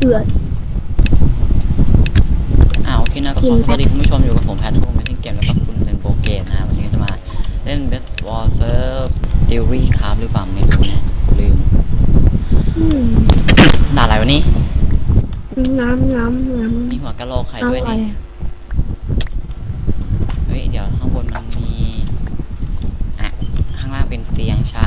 เอืออ่าโอเคนะก็กิขนอไปสวัสดีคุณผู้ชมอยู่กับผมแพททูมิทติ้งเกมแล้วก็คุณเล่นโปรเกมนะฮะวันนี้ก็จะมาเล่น Best War Serve Theory ครับหรือเปล่าไม่รู้นะลืมอืมด่าอะไรวะนี่น้ำน้ำน้ำมีหัวกะโหลกไข่น้ำด้วยอะไรดิเฮ้ยเดี๋ยวข้างบนมันมีอะข้างล่างเป็นเตียงใช่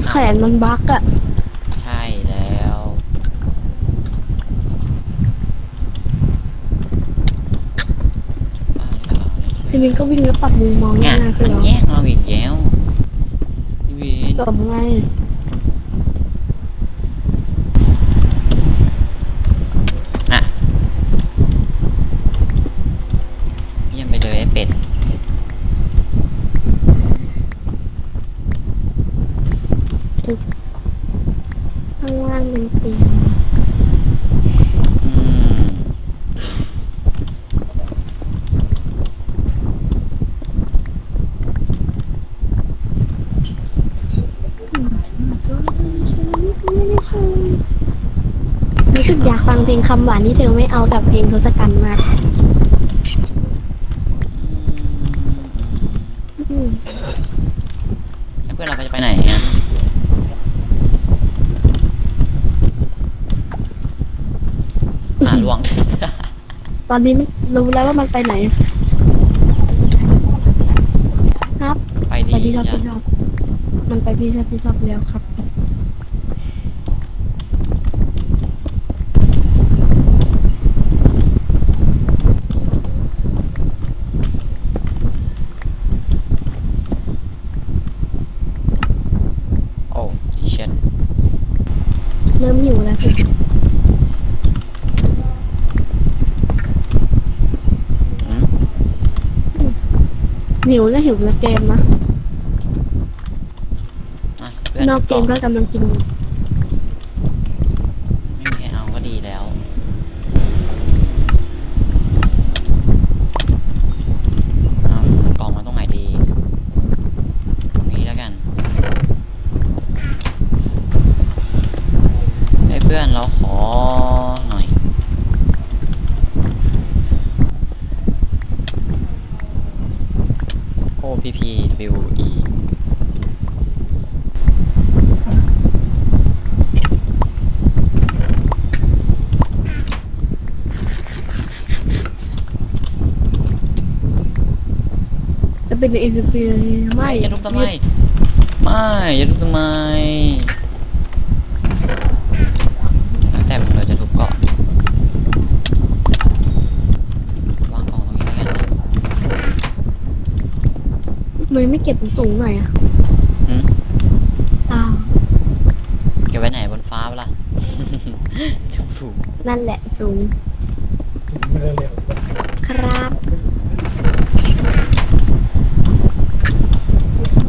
แขนมันบักอะใช่แล้วบ้าหรือเปล่าเนี่ยทีนี้ก็วิ่งแล้วปรับมุมมองเนี่ยง่ายขึ้มันนแล้วแย่งเราอีกแล้วพี่วิน จบไง อะเยี่ยมไปเลยไอ้เป็ด ข้างล่างเป็นเตียงอืมรู้สึกอยากฟังเพลงคำหวานที่เธอไม่เอากับเพลงทศกัณฐ์มากอืม แล้วเพื่อนเราจะไปไหนอะอ่าลวง ตอนนี้ไม่รู้แล้วว่ามันไปไหน ครับไปดีไปที่ชอบจ้ะที่ชอบมันไปที่ชอบที่ชอบแล้วครับโอ้เช็ดเริ่มหิวแล้วสิ อืม หิวแล้วหิวแล้วเกมนะอะเพื่อนนอกเกมก็กำลังกินอยู่ไม่มีใครเอาก็ดีแล้ว เอากล่องมาตรงไหนดี ตรงนี้แล้วกันเฮ้ยเพื่อนเราขอหน่อย โอพีพีวิวอี จะ เป็นเอเจนซี่ไม่อย่าทุบทำไม ไม่อย่าทุบทำไมแล้วแต่มึงเลยจะทุบเกาะวางกล่องตรงนี้แล้วกันนะมันไม่เก็บสูงๆหน่อยอะอืมอ้าวเก็บไว้ไหนบนฟ้าเปะล่ะถูกถูกนั่นแหละสูงครับ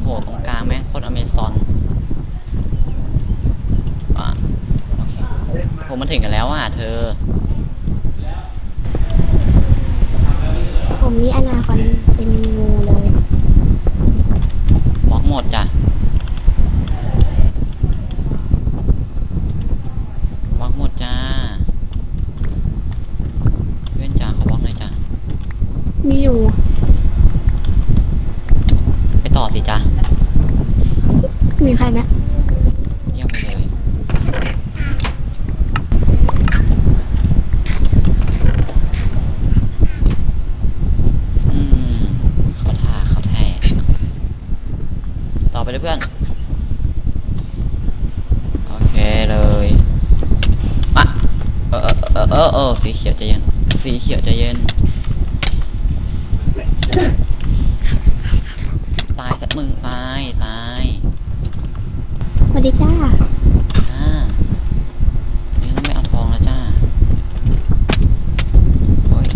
โหตรงกลางแม่งโคตรอเมซอนอะโอเคผมมาถึงกันแล้ว อะเธอผมนี่อนาคอนเป็นงูเลยบล็อกหมดจ้ะบล็อกหมดจ้าเพื่อนจ้าขอบล็อกหน่อยจ้ามีอยู่ ไปต่อสิจ้ามีใครไหม เยี่ยมไปเลย อืม เขาท่าเขาแท้ ต่อไป เลยเพื่อน โอเคเลยอะเออเออเออเออเออสีเขียวใจเย็น สีเขียวใจเย็น ตายสักมึงตายตายสวัสดีจ้าอ่านี่ต้องไม่เอาทองแล้วจ้า โอ้ย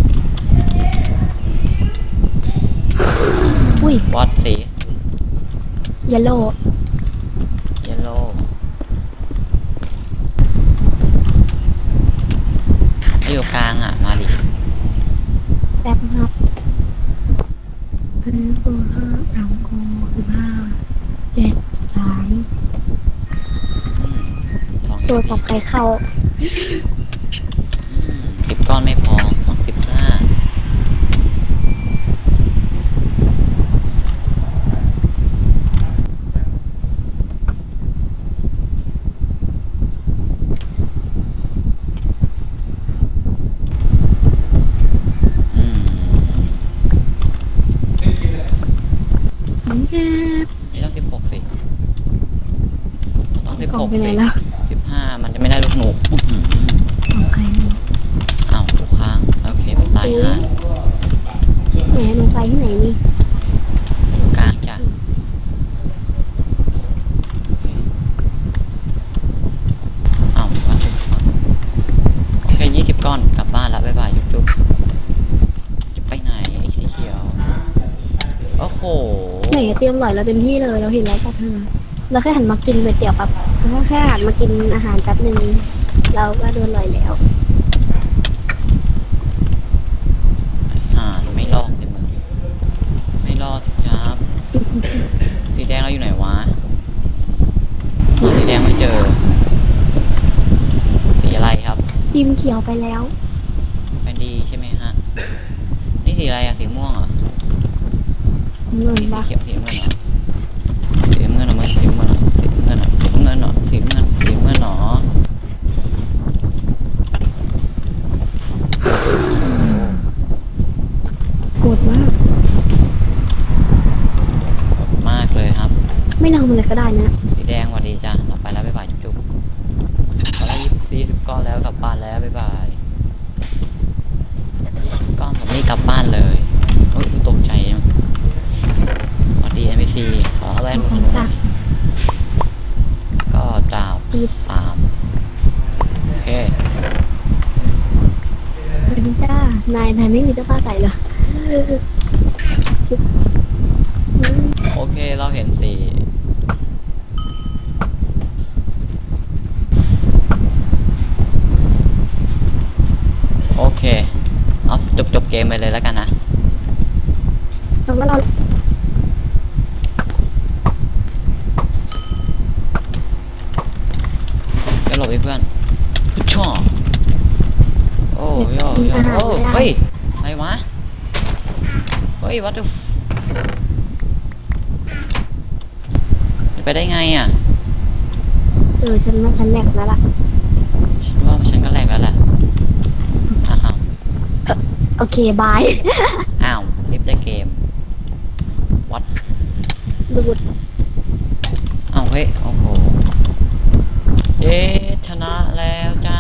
อุ้ยวัดสีเยลโล่เยลโล่อยู่กลางอะ มาดิแป๊บนับพันโกห้าสามโกสิบห้าเจ็ดสามตัวดิ ต่อไปเข้า นี่ต้องสิบหกสิต้องสิบกล่หองกไปไหนสิแล้วสิบห้ามันจะไม่ได้ลูกหนูอื้อหือกล่องใครเนี่ยอ้าวลูกค้าง โอเคเป็นตายหาแหมหนูไปที่ไหนนี่กลางจ้ะโอเคอ้าววัดจุดก่อนโอเคยี่สิบก้อนกลับบ้านละบ๊ายบายจุ๊บจุ๊บจะไปไหนไอ้สีเขียว โอ้โหไห นเตรียมอร่อยเราเต็มที่เลยเราเห็นแล้วปับเธอเราแค่หันมากินก๋วยเตี๋ยวปั๊บเราแค่หันมากินอาหารแป๊บหนึ่งเราก็โดนอร่อยแล้ว อ่า ไม่ลอกสิมึง ไม่ลอกสิจ้าบสีแดงเราอยู่ไหนวะหาสีแดงไม่เจอ สีอะไรครับ ทีมเขียวไปแล้วเป็นดีใช่ไหมฮะ นี่สีอะไรอะสีม่วงเหรอ เงินสีปะเขียวสีน้ำเงินเหรอสีน้ำเงินเหรอมึงสีน้ำเงินเหรอสีน้ำเงินเหรอสีน้ำเงินเหรอสีน้ำเงินสีน้ำเงินเหรอโกรธมากมากเลยครับ ไม่ลองมันเลยก็ได้นะ สีแดงสวัสดีจ้าต่อไปแล้วบ๊ายบายจุ๊บๆตอนแรกยี่สี่สิบก้อนแล้วกลับบ้านแล้วบ๊ายบายก้อนกับนี่กลับบ้านเลยโอ้ยกูตกใจนะสวัสดี NPC ขอแว่นก็ดาวสามโอเค สวัสดีจ้านายนายไม่มีเสื้อผ้าใส่เหรอโอเคเราเห็นสีโอเค เอาจบจบเกมไปเลยแล้วกันนะ แล้วก็เรา ก็หลบให้เพื่อนพุชช่อโอ้ยโอ้ยโอ้เฮ้ยอะไรวะ เฮ้ย what the f- จะไปได้ไงอะ เออฉันว่าฉันแหลกแล้วล่ะ ฉันว่าฉันก็แหลกแล้วแหละอ้าวโอเคบาย อ้าวลิฟต์ได้เกม วัดดูดอ้าวเฮ้ย โอ้โห เย้ชนะแล้วจ้า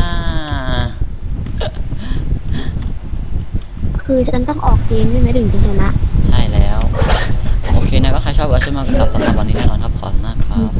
คือฉันต้องออกเกมใช่ไหมถึงจะชนะ ใช่แล้ว โอเคนะก็ใครชอบก็ช่วยมากครับสำหรับวันนี้แน่นอนครับขอบคุณมากครับ